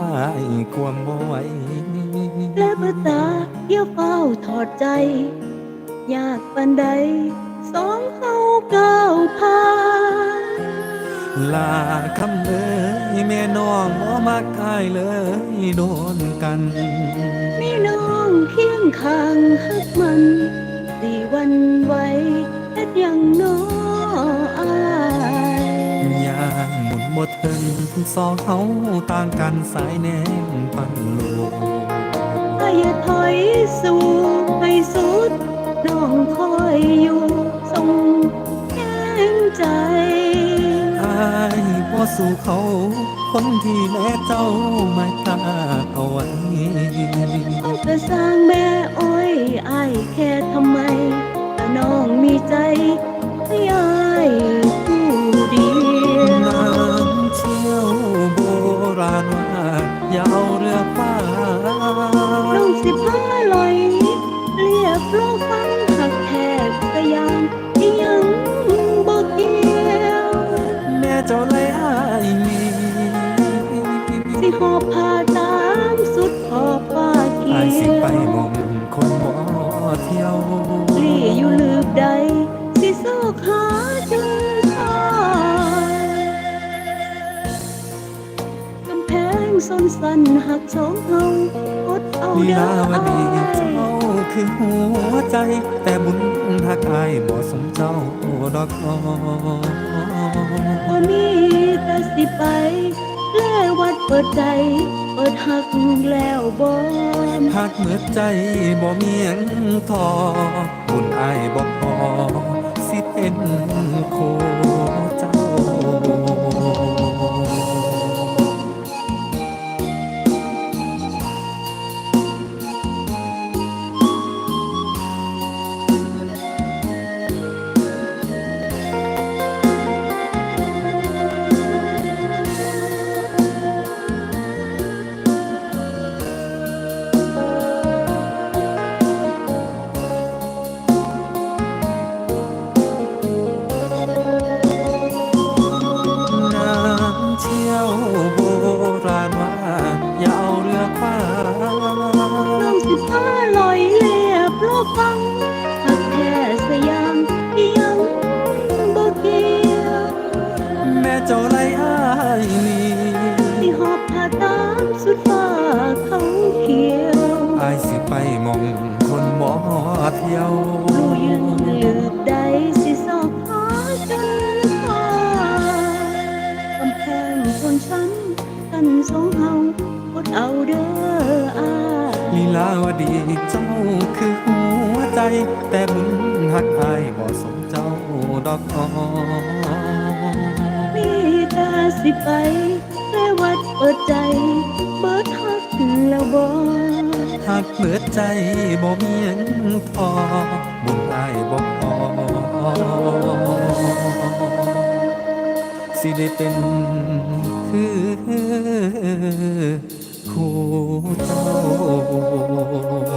อ้ายความบ่ไหวและเมื่อตาเยี่ยวเฝ้าถอดใจ ยากปันใด สองเฮาก้าวผ่านลาคำเลยแม่น้องบ่มักอ้ายเลยโดนกันมีน้องเคียงข้างฮักมันสี่วันไว้ บ่ถึงสองเฮาต่างกันสายแนมปันโลกถ้าอย่าถอยสู่ให้สุดน้องคอยอยู่ทรงแย้งใจอายบ่สู่เขา คนที่แม่เจ้าไมาตาเอาไว้เอาแต่สร้างแม่อ้อยอายแค่ทำไมน้องมีใจให้อายผู้ อย่าเอาเรือฟ้าน้องสิพาลอยเรียบโลกฟังหักแทบกะยานที่ยังบ่เกี่ยวแม่เจ้าเลยอายมีสิหอบผ้าตามสุดขอบฟ้าเขีอายสิไปมองคนบ่เที่ยวหลี่อยู่ลืบใด สนสันหักสองเฮาอดเอาลีเด้อลาวดีอายเจ้าคือหัวใจ แต่บุญหักอายบ่สมเจ้าดอกน้อบ่มีแต่สิไปแลวัดเปิดใจ เปิดหักแล้วบ่หักเมื่อใจบ่มีหยังทอบุญอายบ่พอสิเป็นโคเจ้า อย่าเอาเรือฟ้าน้องสิพาลอยเลียบโลกฟังหักแค่สยามยังบ่เกี่ยวแม่เจ้าไรอ้ายนี่ที่หอบผ้าตามสุดฟ้าเขาเขียวอายสิไปมองคนบ่เที่ยวรู้ยังลืบใด เอาเด้ออาลีลาวดีเจ้าคือหัวใจ แต่บุญหักอายบ่สมเจ้าดอกอมีแต่สิไปแค่วัดเปิดใจ เบิดฮักแล้วบ่หักเบิดใจบ่มีหยังพอบุญอายบ่พอสิได้เป็นคือ 苦痛。